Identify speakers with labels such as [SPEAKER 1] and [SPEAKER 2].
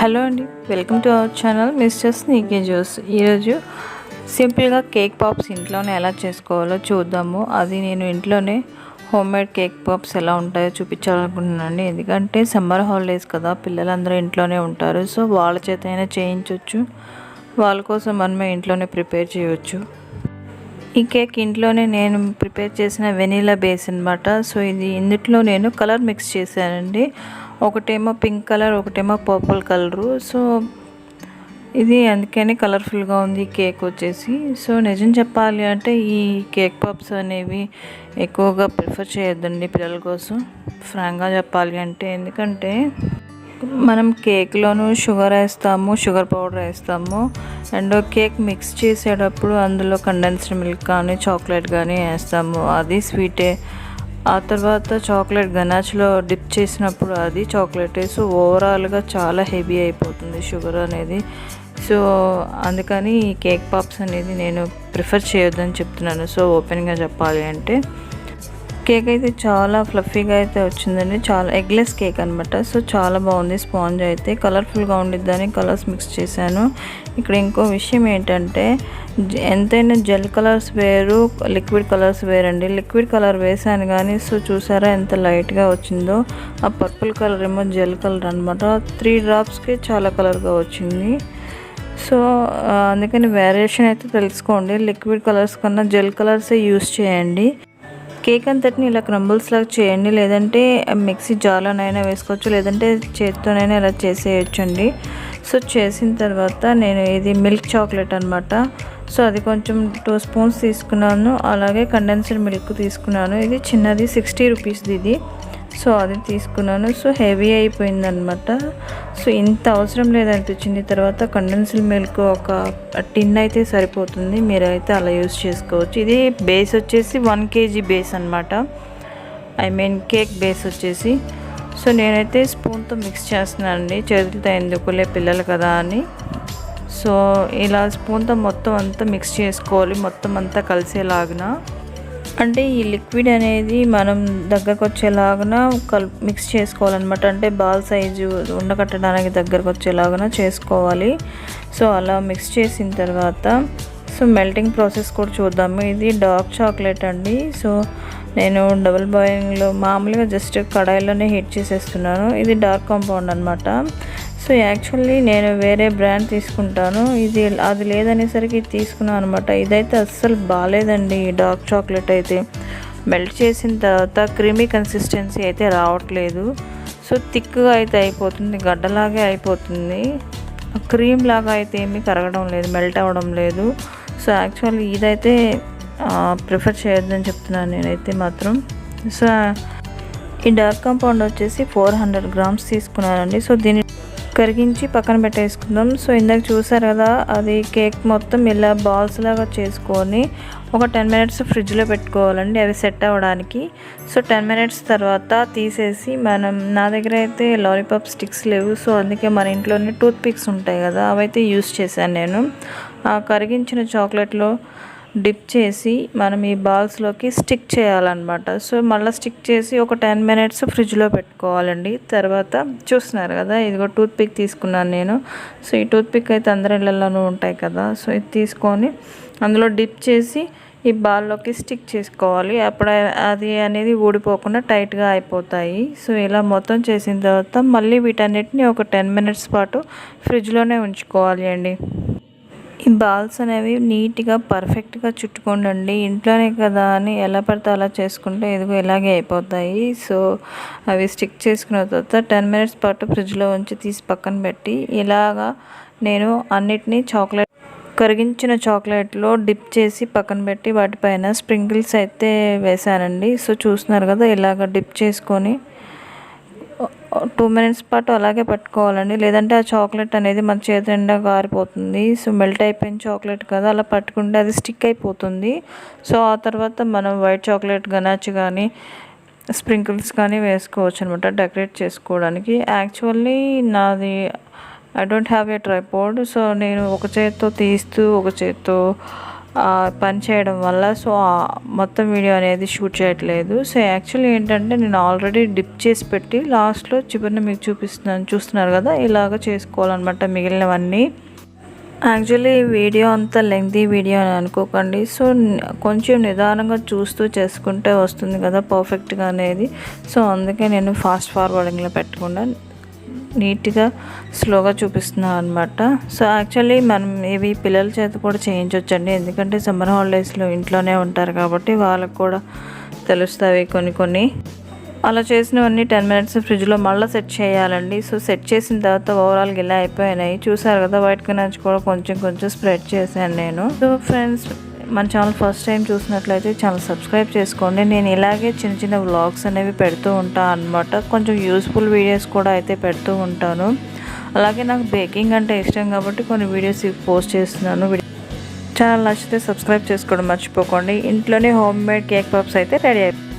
[SPEAKER 1] Hello అండి welcome to our channel మిస్టర్స్ నీకే జ్యూస్. ఈరోజు సింపుల్గా కేక్ పాప్స్ ఇంట్లోనే ఎలా చేసుకోవాలో చూద్దాము. అది నేను ఇంట్లోనే హోమ్ మేడ్ కేక్ పాప్స్ ఎలా ఉంటాయో చూపించాలనుకుంటున్నాను ఎందుకంటే సమ్మర్ హాలిడేస్ కదా పిల్లలందరూ ఇంట్లోనే ఉంటారు. సో వాళ్ళ చేత అయినా చేయించవచ్చు వాళ్ళ కోసం మనమే ఇంట్లోనే ప్రిపేర్ చేయవచ్చు ఈ కేక్ ఇంట్లోనే నేను ప్రిపేర్ చేసిన వెనీలా బేస్ అనమాట సో ఇది ఇందులో నేను కలర్ మిక్స్ చేశానండి. ఒకటేమో పింక్ కలర్ ఒకటేమో పర్పుల్ కలరు. సో ఇది అందుకని కలర్ఫుల్గా ఉంది కేక్ వచ్చేసి. సో నిజం చెప్పాలి అంటే ఈ కేక్ పప్స్ అనేవి ఎక్కువగా ప్రిఫర్ చేయొద్దండి పిల్లల కోసం. ఫ్రాంక్గా చెప్పాలి అంటే ఎందుకంటే మనం కేక్లోనూ షుగర్ వేస్తాము షుగర్ పౌడర్ వేస్తాము. అండ్ కేక్ మిక్స్ చేసేటప్పుడు అందులో కండెన్స్డ్ మిల్క్ కానీ చాక్లెట్ కానీ వేస్తాము. అది స్వీటే. ఆ తర్వాత చాక్లెట్ గనాచ్లో డిప్ చేసినప్పుడు అది చాక్లెట్ సో ఓవరాల్గా చాలా హెవీ అయిపోతుంది షుగర్ అనేది. సో అందుకని కేక్ పాప్స్ అనేది నేను ప్రిఫర్ చేయొద్దని చెప్తున్నాను. సో ఓపెన్గా చెప్పాలి అంటే కేక్ అయితే చాలా ఫ్లఫీగా అయితే వచ్చిందండి. చాలా ఎగ్లెస్ కేక్ అనమాట సో చాలా బాగుంది స్పాంజ్ అయితే. కలర్ఫుల్గా ఉండిద్దని కలర్స్ మిక్స్ చేశాను. ఇక్కడ ఇంకో విషయం ఏంటంటే ఎంతైనా జెల్ కలర్స్ వేరు లిక్విడ్ కలర్స్ వేరండి. లిక్విడ్ కలర్ వేసాను కానీ సో చూసారా ఎంత లైట్గా వచ్చిందో. ఆ పర్పుల్ కలర్ ఏమో జెల్ కలర్ అనమాట త్రీ డ్రాప్స్కి చాలా కలర్గా వచ్చింది. సో అందుకని వేరియేషన్ అయితే తెలుసుకోండి. లిక్విడ్ కలర్స్ కన్నా జెల్ కలర్సే యూస్ చేయండి. కేక్ అంతటిని ఇలా క్రంబుల్స్ లాగా చేయండి. లేదంటే మిక్సీ జార్లోనైనా వేసుకోవచ్చు. లేదంటే చేతితోనైనా ఇలా చేసేయచ్చండి. సో చేసిన తర్వాత నేను ఇది మిల్క్ చాక్లెట్ అనమాట సో అది కొంచెం టూ స్పూన్స్ తీసుకున్నాను. అలాగే కండెన్స్డ్ మిల్క్ తీసుకున్నాను. ఇది చిన్నది సిక్స్టీ రూపీస్ది ఇది. సో అది తీసుకున్నాను. సో హెవీ అయిపోయిందనమాట సో ఇంత అవసరం లేదనిపించింది. తర్వాత కండెన్స్డ్ మిల్క్ ఒక టిన్ అయితే సరిపోతుంది. మీరైతే అలా యూస్ చేసుకోవచ్చు. ఇది బేస్ వచ్చేసి వన్ కేజీ బేస్ అనమాట ఐ మీన్ కేక్ బేస్ వచ్చేసి. సో నేనైతే స్పూన్తో మిక్స్ చేస్తున్నాను అండి చేతులతో ఎందుకులే పిల్లలు కదా అని. సో ఇలా స్పూన్తో మొత్తం అంతా మిక్స్ చేసుకోవాలి. మొత్తం అంతా కలిసేలాగిన. అంటే ఈ లిక్విడ్ అనేది మనం దగ్గరకు వచ్చేలాగా కల్ మిక్స్ చేసుకోవాలన్నమాట. అంటే బాల్ సైజు ఉండకట్టడానికి దగ్గరకు వచ్చేలాగా చేసుకోవాలి. సో అలా మిక్స్ చేసిన తర్వాత సో మెల్టింగ్ ప్రాసెస్ కూడా చూద్దాము. ఇది డార్క్ చాక్లెట్ అండి. సో నేను డబుల్ బాయింగ్లో మామూలుగా జస్ట్ కడాయిలోనే హీట్ చేసేస్తున్నాను. ఇది డార్క్ కాంపౌండ్ అనమాట సో యాక్చువల్లీ నేను వేరే బ్రాండ్ తీసుకుంటాను. ఇది అది లేదనేసరికి తీసుకున్నాను అనమాట ఇదైతే అస్సలు బాగాలేదండి డార్క్ చాక్లెట్ అయితే. మెల్ట్ చేసిన తర్వాత క్రీమీ కన్సిస్టెన్సీ అయితే రావట్లేదు. సో థిక్గా అయితే అయిపోతుంది గడ్డలాగే అయిపోతుంది. క్రీమ్ లాగా అయితే ఏమీ కరగడం లేదు మెల్ట్ అవ్వడం లేదు. సో యాక్చువల్లీ ఇదైతే ప్రిఫర్ చేయొద్దని చెప్తున్నాను నేనైతే మాత్రం. సో ఈ డార్క్ కాంపౌండ్ వచ్చేసి ఫోర్ హండ్రెడ్ గ్రామ్స్ తీసుకున్నానండి. సో దీన్ని కరిగించి పక్కన పెట్టేసుకుందాం. సో ఇందాక చూసారు కదా అది కేక్ మొత్తం ఇలా బాల్స్ లాగా చేసుకొని ఒక టెన్ మినిట్స్ ఫ్రిడ్జ్లో పెట్టుకోవాలండి అవి సెట్ అవ్వడానికి. సో టెన్ మినిట్స్ తర్వాత తీసేసి మనం నా దగ్గర అయితే లాలీపాప్ స్టిక్స్ లేవు. సో అందుకే మన ఇంట్లోనే టూత్ పిక్స్ ఉంటాయి కదా అవైతే యూస్ చేశాను నేను. ఆ కరిగించిన చాక్లెట్లో డిప్ చేసి మనం ఈ బాల్స్లోకి స్టిక్ చేయాలన్నమాట. సో మళ్ళీ స్టిక్ చేసి ఒక టెన్ మినిట్స్ ఫ్రిడ్జ్లో పెట్టుకోవాలండి. తర్వాత చూస్తున్నారు కదా ఇదిగో టూత్ పిక్ తీసుకున్నాను నేను. సో ఈ టూత్ పిక్ అయితే అందరి ఇళ్ళల్లోనూ ఉంటాయి కదా సో ఇది తీసుకొని అందులో డిప్ చేసి ఈ బాల్లోకి స్టిక్ చేసుకోవాలి. అప్పుడు అది అనేది ఊడిపోకుండా టైట్గా అయిపోతాయి. సో ఇలా మొత్తం చేసిన తర్వాత మళ్ళీ వీటన్నిటిని ఒక టెన్ మినిట్స్ పాటు ఫ్రిడ్జ్లోనే ఉంచుకోవాలి అండి. ఈ బాల్స్ అనేవి నీట్గా పర్ఫెక్ట్గా చుట్టుకోండి ఇంట్లోనే కదా అని ఎలా పడితే అలా చేసుకుంటే ఇదిగో ఇలాగే అయిపోతాయి. సో అవి స్టిక్ చేసుకున్న తర్వాత టెన్ మినిట్స్ పాటు ఫ్రిడ్జ్లో ఉంచి తీసి పక్కన పెట్టి ఇలాగా నేను అన్నిటినీ చాక్లెట్ కరిగించిన చాక్లెట్లో డిప్ చేసి పక్కన పెట్టి వాటిపైన స్ప్రింకిల్స్ అయితే వేసానండి సో చూస్తున్నారు కదా ఇలాగ డిప్ చేసుకొని టూ మినిట్స్ పాటు అలాగే పట్టుకోవాలండి. లేదంటే ఆ చాక్లెట్ అనేది మన చేతి నిండా గారిపోతుంది. సో మెల్ట్ అయిపోయిన చాక్లెట్ కదా అలా పట్టుకుంటే అది స్టిక్ అయిపోతుంది. సో ఆ తర్వాత మనం వైట్ చాక్లెట్ గనాచి కానీ స్ప్రింకిల్స్ కానీ వేసుకోవచ్చు అనమాట డెకరేట్ చేసుకోవడానికి. యాక్చువల్లీ నాది I don't have a tripod so నేను ఒక చేత్తో తీస్తూ ఒక చేత్తో పని చేయడం వల్ల. సో మొత్తం వీడియో అనేది షూట్ చేయట్లేదు. సో యాక్చువల్లీ ఏంటంటే నేను ఆల్రెడీ డిప్ చేసి పెట్టి లాస్ట్లో చివరిని మీకు చూపిస్తున్నాను. చూస్తున్నారు కదా ఇలాగ చేసుకోవాలన్నమాట మిగిలినవన్నీ. యాక్చువల్లీ వీడియో అంత లెంగ్దీ వీడియో అని అనుకోకండి. సో కొంచెం నిదానంగా చూస్తూ చేసుకుంటే వస్తుంది కదా పర్ఫెక్ట్గా అనేది. సో అందుకే నేను ఫాస్ట్ ఫార్వర్డింగ్లో పెట్టకుండా నీట్గా స్లోగా చూపిస్తున్నాం అనమాట సో యాక్చువల్లీ మనం ఇవి పిల్లల చేత కూడా చేయించవచ్చండి ఎందుకంటే సమ్మర్ హాలిడేస్లో ఇంట్లోనే ఉంటారు కాబట్టి వాళ్ళకు కూడా తెలుస్తాయి కొన్ని కొన్ని. అలా చేసినవన్నీ టెన్ మినిట్స్ ఫ్రిడ్జ్లో మళ్ళీ సెట్ చేయాలండి. సో సెట్ చేసిన తర్వాత ఓవరాల్గా ఇలా అయిపోయినాయి. చూసారు కదా వైట్ కనర్స్ కూడా కొంచెం కొంచెం స్ప్రెడ్ చేశాను నేను. సో ఫ్రెండ్స్ మన ఛానల్ ఫస్ట్ టైం చూసినట్లయితే ఛానల్ సబ్స్క్రైబ్ చేసుకోండి. నేను ఇలాగే చిన్న చిన్న వ్లాగ్స్ అనేవి పెడుతూ ఉంటాను అనమాట కొంచెం యూస్ఫుల్ వీడియోస్ కూడా అయితే పెడుతూ ఉంటాను. అలాగే నాకు బేకింగ్ అంటే ఇష్టం కాబట్టి కొన్ని వీడియోస్ పోస్ట్ చేస్తున్నాను. ఛానల్ నచ్చితే సబ్స్క్రైబ్ చేసుకోవడం మర్చిపోకండి. ఇంట్లోనే హోమ్ మేడ్ కేక్ పప్స్ అయితే రెడీ అయిపోయి